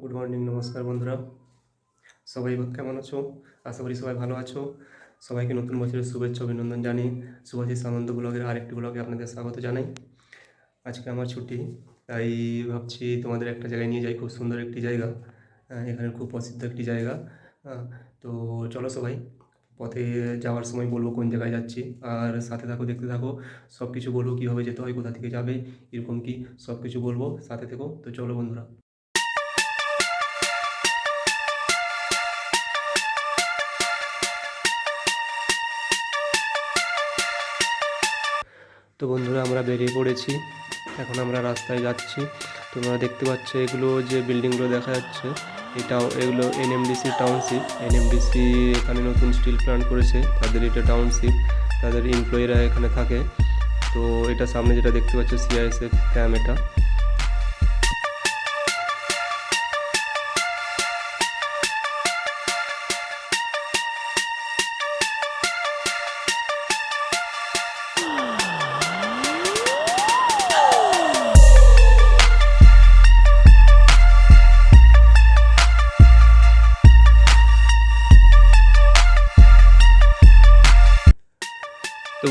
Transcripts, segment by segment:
Good morning নমস্কার বন্ধুরা। সবাই কেমন আছো? আশা করি সবাই ভালো আছো। সবাইকে নতুন বছরের শুভেচ্ছা অভিনন্দন জানিয়ে শুভাশিস আনন্দ ব্লগের আরেকটি ব্লগে আপনাদের স্বাগত জানাই। আজকে আমার ছুটি তাই ভাবছি তোমাদের একটা জায়গায় নিয়ে যাই খুব সুন্দর একটি জায়গা। আহ, এখানের খুব প্রসিদ্ধ একটি জায়গা। তো চলো সবাই পথে যাওয়ার সময় বলব কোন জায়গায় যাচ্ছি। আর সাথে থাকো দেখতে থাকো সব কিছু বলব কীভাবে যেতে হয় কোথা থেকে যাবে এরকম কি সব কিছু বলব সাথে থেকো। তো চলো বন্ধুরা। তো বন্ধুরা, আমরা বেরিয়ে পড়েছি। এখন আমরা রাস্তায় যাচ্ছি। তোমরা দেখতে পাচ্ছ এগুলো যে বিল্ডিংগুলো দেখা যাচ্ছে, এটাও এগুলো এনএমডিসি টাউনশিপ এনএমডিসি এখানে নতুন স্টিল প্ল্যান্ট করেছে, তাদের এটা টাউনশিপ তাদের এমপ্লয়িরা এখানে থাকে। তো এটা সামনে যেটা দেখতে পাচ্ছ সিআইএসএফ ক্যাম্প এটা।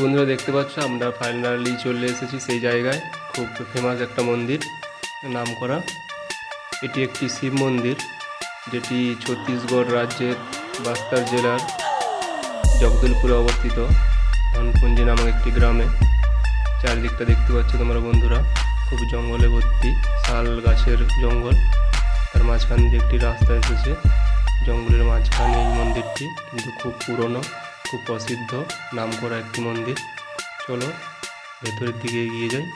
বন্ধুরা দেখতে পাচ্ছ, আমরা ফাইনালি চলে এসেছি সেই জায়গায়। খুব ফেমাস একটা মন্দির, নাম করা। এটি একটি শিব মন্দির, যেটি ছত্তিশগড় রাজ্যের বাস্তার জেলার জগদলপুরে অবস্থিত ধনপুঞ্জি নামক একটি গ্রামে। চারিদিকটা দেখতে পাচ্ছ তোমরা বন্ধুরা, খুব জঙ্গলে ভর্তি, শাল গাছের জঙ্গল। তার মাঝখান দিয়ে একটি রাস্তা এসেছে, জঙ্গলের মাঝখানে এই মন্দিরটি, কিন্তু খুব পুরনো। খুব প্রসিদ্ধ নামকরা একটি মন্দির। চলো, ভেতরের দিকে এগিয়ে যাই।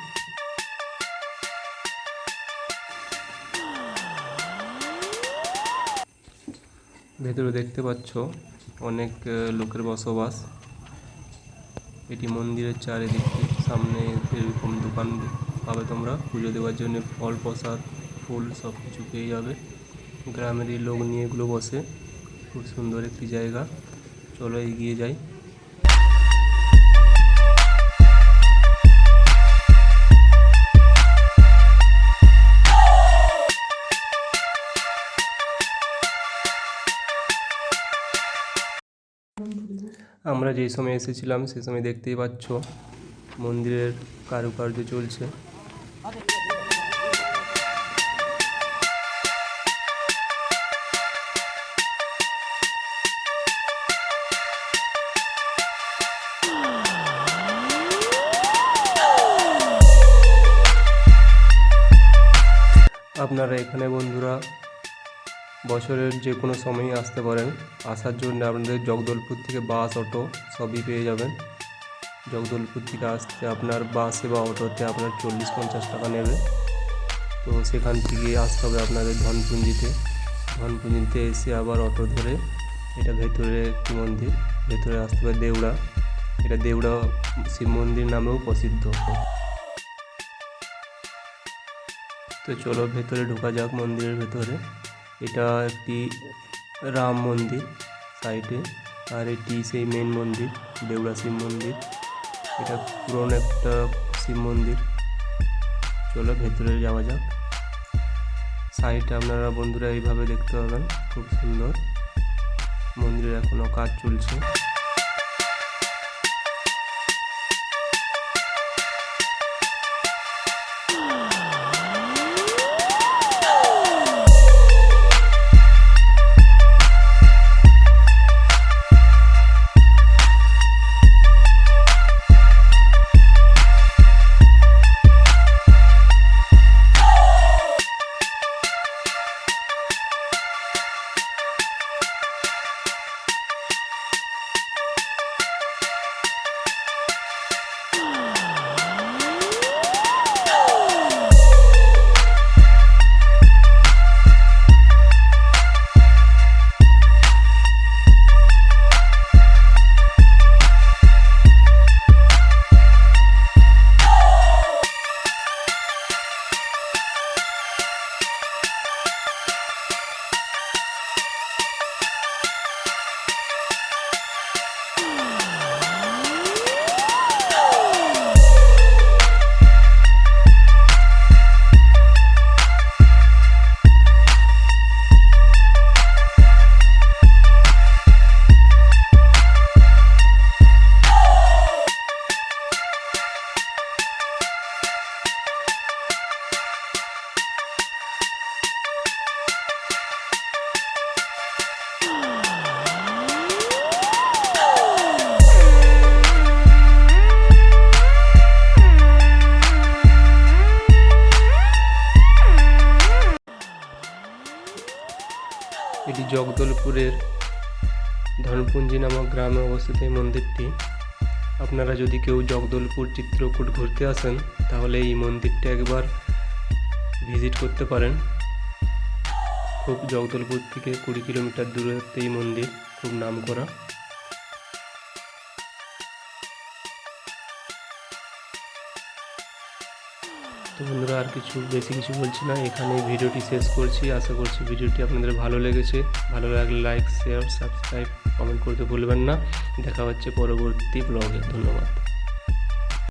ভেতরে দেখতে পাচ্ছ অনেক লোকের বসবাস। এটি মন্দিরের চারিদিকে সামনে এরকম দোকান পাবে তোমরা। পুজো দেওয়ার জন্য ফল, প্রসাদ, ফুল সব কিছু পেয়ে যাবে। গ্রামেরই লোক নিয়ে এগুলো বসে। খুব সুন্দর একটি জায়গা। চলো এগিয়ে যাই। আমরা যেই সময় এসেছিলাম সেই সময় দেখতেই পাচ্ছ মন্দিরের কারুকার্য চলছে। আপনারা এখানে বন্ধুরা বছরের যে কোনো সময়ই আসতে পারেন। আসার জন্য আপনাদের জগদলপুর থেকে বাস, অটো সবই পেয়ে যাবেন। জগদলপুর থেকে আসতে আপনার বাসে বা অটোতে আপনার চল্লিশ পঞ্চাশ টাকা নেবে। তো সেখান থেকে আসতে হবে আপনাদের ধনপুঞ্জিতে। ধনপুঞ্জিতে এসে আবার অটো ধরে এটা ভেতরে একটি মন্দির, ভেতরে আসতে হবে দেউড়া। এটা দেউড়া শিব মন্দির নামেও প্রসিদ্ধ। তো চলো ভেতরে ঢোকা যাক মন্দিরের ভেতরে। এটা একটি রাম মন্দির সাইডে, আর এটি সেই মেন মন্দির দেউড়া শিব মন্দির। এটা পুরনো একটা শিব মন্দির। চলো ভেতরে যাওয়া যাক। সাইডে আপনারা বন্ধুরা এইভাবে দেখতে পাবেন, খুব সুন্দর। মন্দিরের এখনও কাজ চলছে। জগদলপুরের ধনপুঞ্জি নামক গ্রামে অবস্থিত এই মন্দিরটি। আপনারা যদি কেউ জগদলপুর চিত্রকূট ঘুরতে আসেন, তাহলে এই মন্দিরটি একবার ভিজিট করতে পারেন। খুব জগদলপুর থেকে কুড়ি কিলোমিটার দূরত্বে এই মন্দির, খুব নাম করা তো বন্ধুরা আর কিছু, বেশি কিছু বলছি না। এখানে ভিডিওটি শেষ করছি। আশা করছি ভিডিওটি আপনাদের ভালো লেগেছে। ভালো লাগলে লাইক শেয়ার সাবস্ক্রাইব কমেন্ট করতে ভুলবেন না। দেখা হচ্ছে পরবর্তী ব্লগে ধন্যবাদ।